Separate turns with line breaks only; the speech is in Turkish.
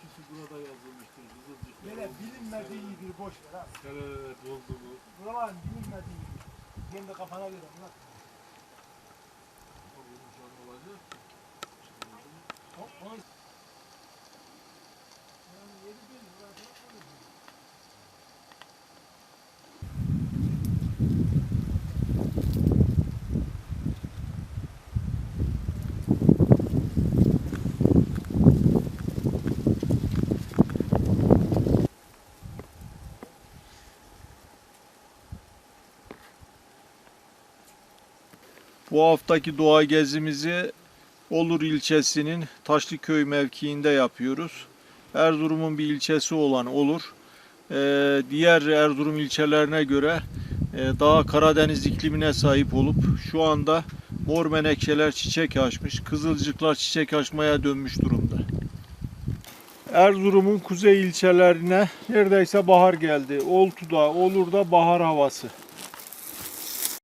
türküsü burada yazılmıştır. Kızılcık.
Böyle bilinmediği bir boş ver ha.
Evet oldu bu.
Buraların bilinmediği bir. Kendi kafana göre anlat.
Bu haftaki doğa gezimizi Olur ilçesinin Taşlıköy mevkiinde yapıyoruz. Erzurum'un bir ilçesi olan Olur, eee, diğer Erzurum ilçelerine göre eee, daha Karadeniz iklimine sahip olup şu anda mor menekşeler çiçek açmış, kızılcıklar çiçek açmaya dönmüş durumda. Erzurum'un kuzey ilçelerine neredeyse bahar geldi. Oltu'da, Olur'da bahar havası.